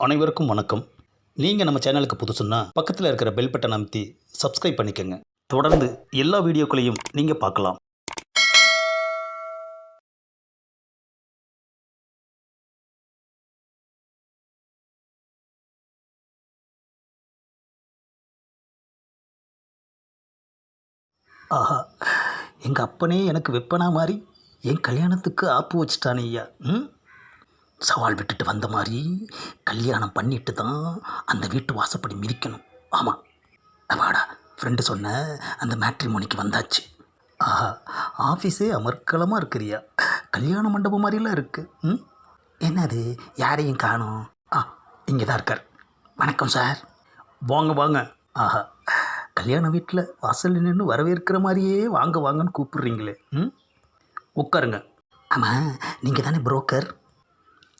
அனைவருக்கும் வணக்கம். நீங்கள் நம்ம சேனலுக்கு புதுசுன்னா பக்கத்தில் இருக்கிற பெல் பட்டன் அமைத்தி சப்ஸ்கிரைப் பண்ணிக்கோங்க. தொடர்ந்து எல்லா வீடியோக்களையும் நீங்கள் பார்க்கலாம். ஆஹா எங்கள் அப்பனே எனக்கு வெப்பனா மாதிரி என் கல்யாணத்துக்கு ஆப்பு வச்சுட்டானே ஐயா. ம்? சவால் விட்டுட்டு வந்த மாதிரி கல்யாணம் பண்ணிட்டு தான் அந்த வீட்டு வாசப்படி மிதிக்கணும். ஆமாம் வாடா ஃப்ரெண்டு சொன்ன அந்த மேட்ரிமோனிக்கு வந்தாச்சு. ஆஹா ஆஃபீஸே அமர்க்கலமாக இருக்கிறியா? கல்யாண மண்டபம் மாதிரிலாம் இருக்குது ம்? என்னது? யாரையும் காணோம்? ஆ இங்கே தான் இருக்கார். வணக்கம் சார். வாங்க வாங்க. ஆஹா கல்யாண வீட்டில் வாசல் நின்று வரவேற்கிற மாதிரியே வாங்க வாங்கன்னு கூப்பிடுறீங்களே. ம்? உட்காருங்க. ஆமாம் நீங்கள் தானே புரோக்கர்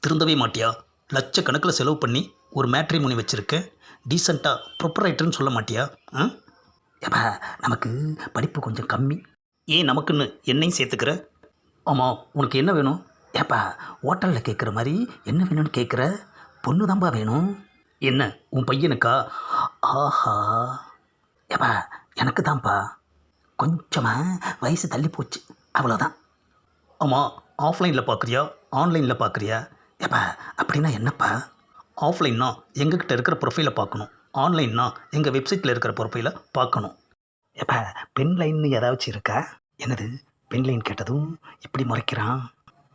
திருந்தவே மாட்டியா? லட்சக்கணக்கில் செலவு பண்ணி ஒரு மேட்ரி முனி வச்சுருக்கேன் டீசெண்டாக ப்ரொப்பரைட்டர்னு சொல்ல மாட்டியா? ஆ? ஏப்பா நமக்கு படிப்பு கொஞ்சம் கம்மி. ஏன் நமக்குன்னு என்னையும் சேர்த்துக்கிற? ஆமாம் உனக்கு என்ன வேணும்? ஏப்பா ஹோட்டலில் கேட்குற மாதிரி என்ன வேணும்னு கேட்குற பொண்ணு தான்பா வேணும். என்ன உன் பையனுக்கா? ஆஹா. ஏப்பா எனக்கு தான்ப்பா கொஞ்சமாக வயசு தள்ளி போச்சு. அவ்வளோதான் ஆமாம் ஆஃப்லைனில் பார்க்குறியா ஆன்லைனில் பார்க்குறியா ஏப்பா அப்படின்னா என்னப்பா? ஆஃப்லைன்னா எங்ககிட்ட இருக்கிற ப்ரொஃபைலை பார்க்கணும். ஆன்லைன்னா எங்கள் வெப்சைட்டில் இருக்கிற ப்ரொஃபைலை பார்க்கணும். எப்போ பென்லைன்னு ஏதாச்சும் இருக்கா? என்னது? பென் லைன் கேட்டதும் இப்படி முறைக்கிறான்.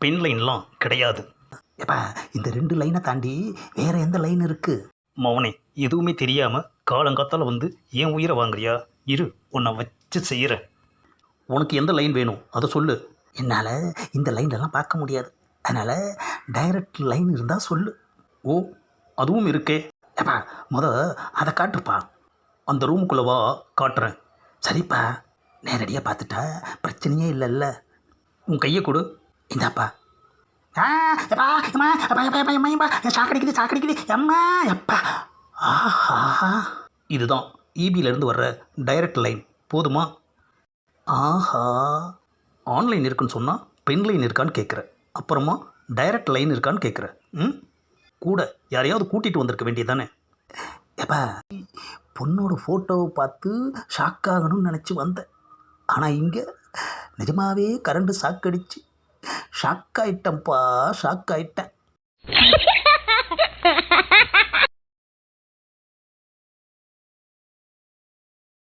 பென் லைன்லாம் கிடையாது. எப்போ இந்த ரெண்டு லைனை தாண்டி வேறு எந்த லைன் இருக்குது மௌனே எதுவுமே தெரியாமல் காலங்காத்தால் வந்து ஏன் உயிரை வாங்குறியா? இரு உன்னை வச்சு செய்கிறேன் உனக்கு எந்த லைன் வேணும்? அதை சொல்லு. என்னால் இந்த லைன்லலாம் பார்க்க முடியாது. அதனால் டைரக்ட் லைன் இருந்தால் சொல்லு. ஓ அதுவும் இருக்கே. ஏப்பா முத அதை காட்டுப்பா அந்த ரூமுக்குள்ளவா காட்டுறேன். சரிப்பா. நேரடியாக பார்த்துட்டா பிரச்சனையே இல்லைல்ல. உன் கையை கொடு. இந்தாப்பா. சாக்கடிக்குது சாக்கடிக்குது எம்மா எப்பா ஆஹா. இதுதான் இபியிலேருந்து வர்ற டைரக்ட் லைன் போதுமா? ஆஹா. ஆன்லைன் இருக்குன்னு சொன்னால் பென்லைன் இருக்கான்னு கேட்குறேன் அப்புறமா டைரக்ட் லைன் இருக்கான்னு கேட்குறேன். ம்? கூட யாரையாவது கூட்டிகிட்டு வந்திருக்க வேண்டியதானே ஏப்பா பொண்ணோட ஃபோட்டோவை பார்த்து ஷாக் ஆகணும்னு நினச்சி வந்தேன். ஆனால் இங்கே நிஜமாகவே கரண்ட் ஷாக் அடிச்சு ஷாக் ஆயிட்டேன்ப்பா ஷாக் ஆயிட்டேன்.